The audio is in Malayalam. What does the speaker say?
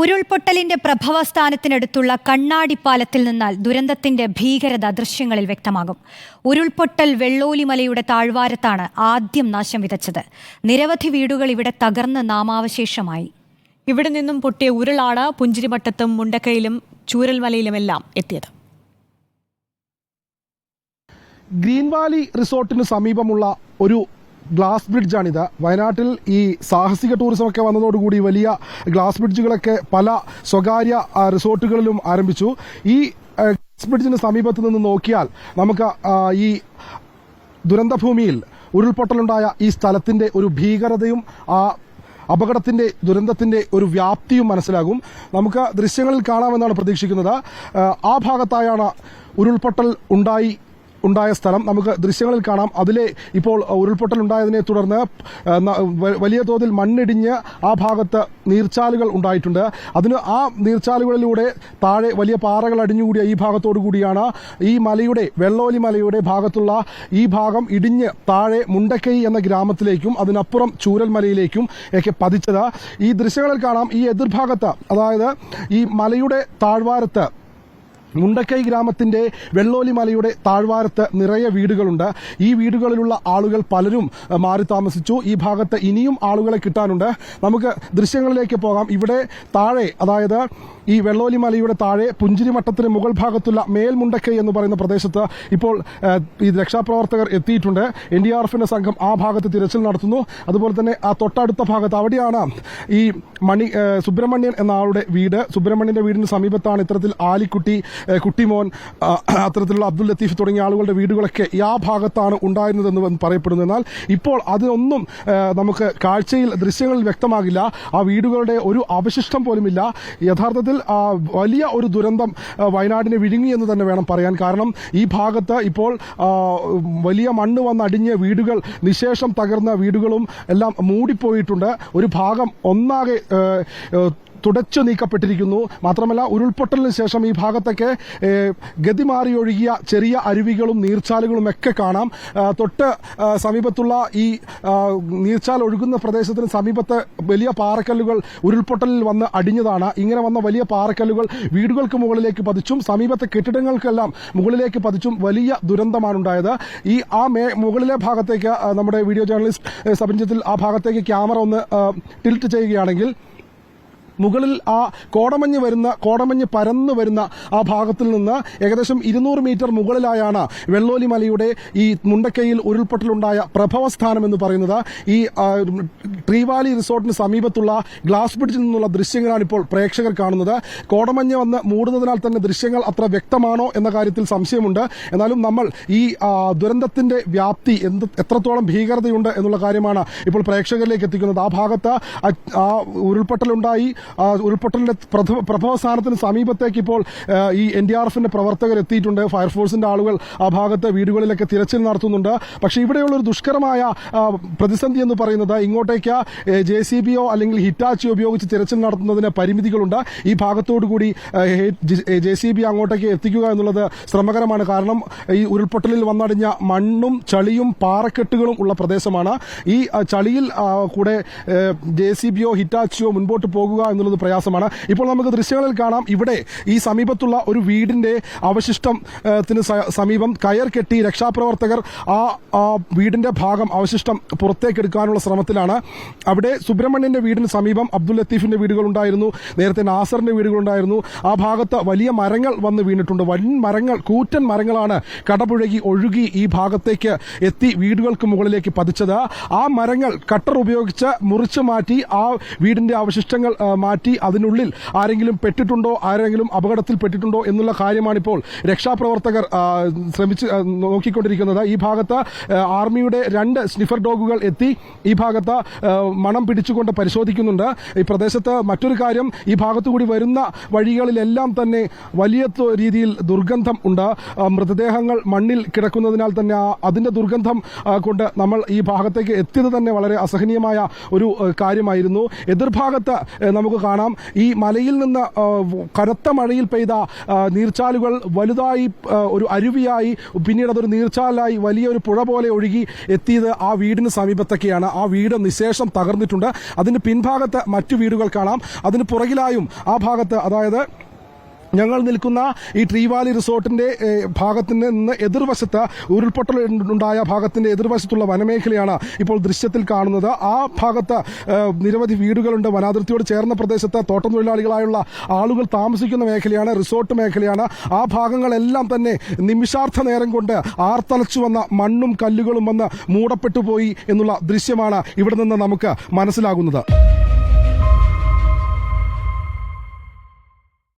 ഉരുൾപൊട്ടലിന്റെ പ്രഭവസ്ഥാനത്തിനടുത്തുള്ള കണ്ണാടിപ്പാലത്തിൽ നിന്നാൽ ദുരന്തത്തിന്റെ ഭീകരത ദൃശ്യങ്ങളിൽ വ്യക്തമാകും. ഉരുൾപൊട്ടൽ വെള്ളോലിമലയുടെ താഴ്വാരത്താണ് ആദ്യം നാശം വിതച്ചത്. നിരവധി വീടുകൾ ഇവിടെ തകർന്ന് നാമാവശേഷമായി. ഇവിടെ നിന്നും പൊട്ടിയ ഉരുളാണ് പുഞ്ചിരിമട്ടത്തും മുണ്ടക്കയിലും ചൂരൽമലയിലുമെല്ലാം എത്തിയത്. ഗ്രീൻ വാലി റിസോർട്ടിന് സമീപമുള്ള ഒരു ഗ്ലാസ് ബ്രിഡ്ജാണിത്. വയനാട്ടിൽ ഈ സാഹസിക ടൂറിസം ഒക്കെ വന്നതോടുകൂടി വലിയ ഗ്ലാസ് ബ്രിഡ്ജുകളൊക്കെ പല സ്വകാര്യ റിസോർട്ടുകളിലും ആരംഭിച്ചു. ഈ ഗ്ലാസ് ബ്രിഡ്ജിന് സമീപത്ത് നിന്ന് നോക്കിയാൽ നമുക്ക് ഈ ദുരന്തഭൂമിയിൽ ഉരുൾപൊട്ടലുണ്ടായ ഈ സ്ഥലത്തിന്റെ ഒരു ഭീകരതയും ആ അപകടത്തിന്റെ ദുരന്തത്തിന്റെ ഒരു വ്യാപ്തിയും മനസ്സിലാകും. നമുക്ക് ദൃശ്യങ്ങളിൽ കാണാമെന്നാണ് പ്രതീക്ഷിക്കുന്നത്. ആ ഭാഗത്തായാണ് ഉരുൾപൊട്ടൽ ഉണ്ടായി ഉണ്ടായ സ്ഥലം നമുക്ക് ദൃശ്യങ്ങളിൽ കാണാം. അതിലെ ഇപ്പോൾ ഉരുൾപൊട്ടൽ ഉണ്ടായതിനെ തുടർന്ന് വലിയ തോതിൽ മണ്ണിടിഞ്ഞ് ആ ഭാഗത്ത് നീർച്ചാലുകൾ ഉണ്ടായിട്ടുണ്ട്. അതിന് ആ നീർച്ചാലുകളിലൂടെ താഴെ വലിയ പാറകൾ അടിഞ്ഞുകൂടിയ ഈ ഭാഗത്തോടു കൂടിയാണ് ഈ മലയുടെ വെള്ളോലി മലയുടെ ഭാഗത്തുള്ള ഈ ഭാഗം ഇടിഞ്ഞ് താഴെ മുണ്ടക്കൈ എന്ന ഗ്രാമത്തിലേക്കും അതിനപ്പുറം ചൂരൽ മലയിലേക്കും ഒക്കെ പതിച്ചത്. ഈ ദൃശ്യങ്ങളിൽ കാണാം ഈ എതിർഭാഗത്ത് അതായത് ഈ മലയുടെ താഴ്വാരത്ത് മുണ്ടക്കൈ ഗ്രാമത്തിന്റെ വെള്ളോലി മലയുടെ താഴ്വാരത്ത് നിറയെ വീടുകളുണ്ട്. ഈ വീടുകളിലുള്ള ആളുകൾ പലരും മാറി താമസിച്ചു. ഈ ഭാഗത്ത് ഇനിയും ആളുകളെ കിട്ടാനുണ്ട്. നമുക്ക് ദൃശ്യങ്ങളിലേക്ക് പോകാം. ഇവിടെ താഴെ അതായത് ഈ വെള്ളോലി മലയുടെ താഴെ പുഞ്ചിരിമട്ടത്തിന് മുകൾ ഭാഗത്തുള്ള മേൽമുണ്ടക്കൈ എന്ന് പറയുന്ന പ്രദേശത്ത് ഇപ്പോൾ ഈ രക്ഷാപ്രവർത്തകർ എത്തിയിട്ടുണ്ട്. എൻ ഡി ആർ എഫിന്റെ സംഘം ആ ഭാഗത്ത് തിരച്ചിൽ നടത്തുന്നു. അതുപോലെ തന്നെ ആ തൊട്ടടുത്ത ഭാഗത്ത് അവിടെയാണ് ഈ മണി സുബ്രഹ്മണ്യൻ എന്ന ആളുടെ വീട്. സുബ്രഹ്മണ്യന്റെ വീടിന് സമീപത്താണ് ഇത്തരത്തിൽ ആലിക്കുട്ടി കുട്ടിമോൻ അത്തരത്തിലുള്ള അബ്ദുൽ ലത്തീഫ് തുടങ്ങിയ ആളുകളുടെ വീടുകളൊക്കെ ആ ഭാഗത്താണ് ഉണ്ടായിരുന്നതെന്ന് പറയപ്പെടുന്നു. എന്നാൽ ഇപ്പോൾ അതിനൊന്നും നമുക്ക് കാഴ്ചയിൽ ദൃശ്യങ്ങളിൽ വ്യക്തമാകില്ല. ആ വീടുകളുടെ ഒരു അവശിഷ്ടം പോലുമില്ല. യഥാർത്ഥത്തിൽ വലിയ ഒരു ദുരന്തം വയനാടിനെ വിഴുങ്ങി എന്ന് തന്നെ വേണം പറയാൻ. കാരണം ഈ ഭാഗത്ത് ഇപ്പോൾ വലിയ മണ്ണ് വന്നടിഞ്ഞ് വീടുകൾ നിശേഷം തകർന്ന വീടുകളും എല്ലാം മൂടിപ്പോയിട്ടുണ്ട്. ഒരു ഭാഗം ഒന്നാകെ തുടച്ചു നീക്കപ്പെട്ടിരിക്കുന്നു. മാത്രമല്ല ഉരുൾപൊട്ടലിന് ശേഷം ഈ ഭാഗത്തൊക്കെ ഗതിമാറിയൊഴുകിയ ചെറിയ അരുവികളും നീർച്ചാലുകളും ഒക്കെ കാണാം. തൊട്ട് സമീപത്തുള്ള ഈ നീർച്ചാൽ ഒഴുകുന്ന പ്രദേശത്തിന് സമീപത്ത് വലിയ പാറക്കല്ലുകൾ ഉരുൾപൊട്ടലിൽ വന്ന് അടിഞ്ഞതാണ്. ഇങ്ങനെ വന്ന വലിയ പാറക്കല്ലുകൾ വീടുകൾക്ക് മുകളിലേക്ക് പതിച്ചും സമീപത്തെ കെട്ടിടങ്ങൾക്കെല്ലാം മുകളിലേക്ക് പതിച്ചും വലിയ ദുരന്തമാണ് ഉണ്ടായത്. ഈ ആ മുകളിലെ ഭാഗത്തേക്ക് നമ്മുടെ വീഡിയോ ജേർണലിസ്റ്റ് സബിൻജിത്തിൽ ആ ഭാഗത്തേക്ക് ക്യാമറ ഒന്ന് ടിൽറ്റ് ചെയ്യുകയാണെങ്കിൽ മുകളിൽ ആ കോടമഞ്ഞ് വരുന്ന കോടമഞ്ഞ് പരന്നു വരുന്ന ആ ഭാഗത്തിൽ നിന്ന് ഏകദേശം ഇരുന്നൂറ് മീറ്റർ മുകളിലായാണ് വെള്ളോലി മലയുടെ ഈ മുണ്ടക്കയിൽ ഉരുൾപൊട്ടലുണ്ടായ പ്രഭവസ്ഥാനം എന്ന് പറയുന്നത്. ഈ ട്രീവാലി റിസോർട്ടിന് സമീപത്തുള്ള ഗ്ലാസ് ബ്രിഡ്ജിൽ നിന്നുള്ള ദൃശ്യങ്ങളാണ് ഇപ്പോൾ പ്രേക്ഷകർ കാണുന്നത്. കോടമഞ്ഞ് വന്ന് മൂടുന്നതിനാൽ തന്നെ ദൃശ്യങ്ങൾ അത്ര വ്യക്തമാണോ എന്ന കാര്യത്തിൽ സംശയമുണ്ട്. എന്നാലും നമ്മൾ ഈ ദുരന്തത്തിന്റെ വ്യാപ്തി എന്ത് എത്രത്തോളം ഭീകരതയുണ്ട് എന്നുള്ള കാര്യമാണ് ഇപ്പോൾ പ്രേക്ഷകരിലേക്ക് എത്തിക്കുന്നത്. ആ ഭാഗത്ത് ആ- ഉരുൾപൊട്ടലുണ്ടായി ഉരുൾപൊട്ടലിന്റെ പ്രഭവ സ്ഥാനത്തിന് സമീപത്തേക്ക് ഇപ്പോൾ ഈ എൻ ഡി ആർ എഫിന്റെ പ്രവർത്തകർ എത്തിയിട്ടുണ്ട്. ഫയർഫോഴ്സിന്റെ ആളുകൾ ആ ഭാഗത്തെ വീടുകളിലൊക്കെ തിരച്ചിൽ നടത്തുന്നുണ്ട്. പക്ഷേ ഇവിടെയുള്ള ഒരു ദുഷ്കരമായ പ്രതിസന്ധി എന്ന് പറയുന്നത് ഇങ്ങോട്ടേക്ക് ജെ സി ബിയോ അല്ലെങ്കിൽ ഹിറ്റാച്ചി ഉപയോഗിച്ച് തിരച്ചിൽ നടത്തുന്നതിന് പരിമിതികളുണ്ട്. ഈ ഭാഗത്തോടുകൂടി ജെ സി ബി അങ്ങോട്ടേക്ക് എത്തിക്കുക എന്നുള്ളത് ശ്രമകരമാണ്. കാരണം ഈ ഉരുൾപൊട്ടലിൽ വന്നടിഞ്ഞ മണ്ണും ചളിയും പാറക്കെട്ടുകളും ഉള്ള പ്രദേശമാണ്. ഈ ചളിയിൽ കൂടെ ജെ സി ബിയോ ഹിറ്റാച്ചിയോ മുൻപോട്ട് പോകുക എന്നുള്ളത് പ്രയാസമാണ്. ഇപ്പോൾ നമുക്ക് ദൃശ്യങ്ങളിൽ കാണാം. ഇവിടെ ഈ സമീപത്തുള്ള ഒരു വീടിന്റെ അവശിഷ്ടം ത്തിന് സമീപം കയർ കെട്ടി രക്ഷാപ്രവർത്തകർ ആ വീടിന്റെ ഭാഗം അവശിഷ്ടം പുറത്തേക്ക് എടുക്കാനുള്ള ശ്രമത്തിലാണ്. അവിടെ സുബ്രഹ്മണ്യന്റെ വീടിന് സമീപം അബ്ദുൽ ലത്തീഫിന്റെ വീടുകളുണ്ടായിരുന്നു നേരത്തെ നാസറിന്റെ വീടുകളുണ്ടായിരുന്നു ആ ഭാഗത്ത് വലിയ മരങ്ങൾ വന്ന് വീണിട്ടുണ്ട്. വൻ മരങ്ങൾ കൂറ്റൻ മരങ്ങളാണ് കടപുഴകി ഒഴുകി ഈ ഭാഗത്തേക്ക് എത്തി വീടുകൾക്ക് മുകളിലേക്ക് പതിച്ചത്. ആ മരങ്ങൾ കട്ടർ ഉപയോഗിച്ച് മുറിച്ചു മാറ്റി ആ വീടിന്റെ അവശിഷ്ടങ്ങൾ മാറ്റി അതിനുള്ളിൽ ആരെങ്കിലും പെട്ടിട്ടുണ്ടോ ആരെങ്കിലും അപകടത്തിൽ പെട്ടിട്ടുണ്ടോ എന്നുള്ള കാര്യമാണിപ്പോൾ രക്ഷാപ്രവർത്തകർ ശ്രമിച്ച് നോക്കിക്കൊണ്ടിരിക്കുന്നത്. ഈ ഭാഗത്ത് ആർമിയുടെ രണ്ട് സ്നിഫർ ഡോഗുകൾ എത്തി ഈ ഭാഗത്ത് മണം പിടിച്ചുകൊണ്ട് പരിശോധിക്കുന്നുണ്ട്. ഈ പ്രദേശത്ത് മറ്റൊരു കാര്യം ഈ ഭാഗത്തുകൂടി വരുന്ന വഴികളിലെല്ലാം തന്നെ വലിയ രീതിയിൽ ദുർഗന്ധം ഉണ്ട്. മൃതദേഹങ്ങൾ മണ്ണിൽ കിടക്കുന്നതിനാൽ തന്നെ അതിന്റെ ദുർഗന്ധം കൊണ്ട് നമ്മൾ ഈ ഭാഗത്തേക്ക് എത്തിയത് തന്നെ വളരെ അസഹനീയമായ ഒരു കാര്യമായിരുന്നു. എതിർഭാഗത്ത് നമുക്ക് നമുക്ക് കാണാം. ഈ മലയിൽ നിന്ന് കനത്ത മഴയിൽ പെയ്ത നീർച്ചാലുകൾ വലുതായി ഒരു അരുവിയായി പിന്നീട് അതൊരു നീർച്ചാലായി വലിയൊരു പുഴ പോലെ ഒഴുകി എത്തിയത് ആ വീടിന് സമീപത്തൊക്കെയാണ്. ആ വീട് നിശേഷം തകർന്നിട്ടുണ്ട്. അതിന് പിൻഭാഗത്ത് മറ്റു വീടുകൾ കാണാം. അതിന് പുറകിലായും ആ ഭാഗത്ത് അതായത് ഞങ്ങൾ നിൽക്കുന്ന ഈ ട്രീവാലി റിസോർട്ടിന്റെ ഭാഗത്തിന് നിന്ന് എതിർവശത്ത് ഉരുൾപൊട്ടൽ ഉണ്ടായ ഭാഗത്തിന്റെ എതിർവശത്തുള്ള വനമേഖലയാണ് ഇപ്പോൾ ദൃശ്യത്തിൽ കാണുന്നത്. ആ ഭാഗത്ത് നിരവധി വീടുകളുണ്ട്. വനാതിർത്തിയോട് ചേർന്ന പ്രദേശത്ത് തോട്ടം തൊഴിലാളികളായുള്ള ആളുകൾ താമസിക്കുന്ന മേഖലയാണ് റിസോർട്ട് മേഖലയാണ്. ആ ഭാഗങ്ങളെല്ലാം തന്നെ നിമിഷാർത്ഥ നേരം കൊണ്ട് ആർത്തലച്ചു വന്ന മണ്ണും കല്ലുകളും വന്ന് മൂടപ്പെട്ടു പോയി എന്നുള്ള ദൃശ്യമാണ് ഇവിടെ നിന്ന് നമുക്ക് മനസ്സിലാകുന്നത്.